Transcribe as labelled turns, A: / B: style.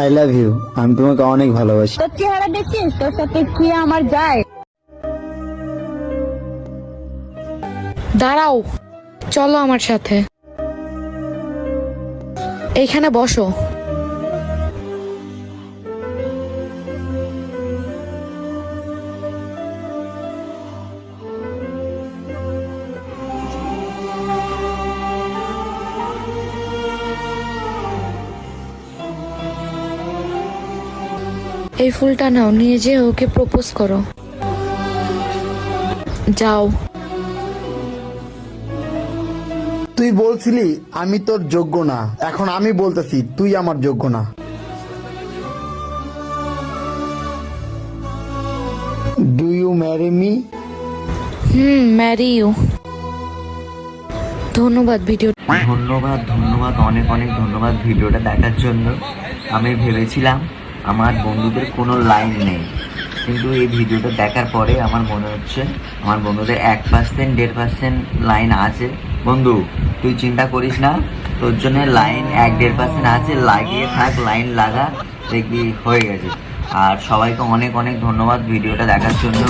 A: I love you আমি তোমাকে অনেক ভালোবাসি।
B: তোর চেহারা দেখছিস? তোর সাথে কি আমার যায়?
C: দাঁড়াও। চলো আমার সাথে। এইখানে বসো। এই ফুলটা নাও নিয়ে যে ওকে প্রপোজ করো। যাও।
A: তুই বলছিলি আমি তোর যোগ্য না। এখন আমি বলতেছি তুই আমার যোগ্য না। Do you marry me
C: hmm marry you ধন্যবাদ ভিডিও
D: ধন্যবাদ ধন্যবাদ অনেক অনেক ধন্যবাদ ভিডিওটা দেখার জন্য। আমি ভেবেছিলাম আমার বন্ধুদের কোনো লাইন নেই। কিন্তু এই ভিডিওটা দেখার পরে আমার মনে হচ্ছে, আমার বন্ধুদের এক পার্সেন্ট দেড় পার্সেন্ট লাইন আছে। বন্ধু, তুই চিন্তা করিস না, তোর জন্য লাইন এক, দেড় পার্সেন্ট আছে, লাগিয়ে থাক, লাইন লাগা, দেখবি হয়ে গেছে। আর সবাইকে অনেক অনেক ধন্যবাদ ভিডিওটা দেখার জন্য।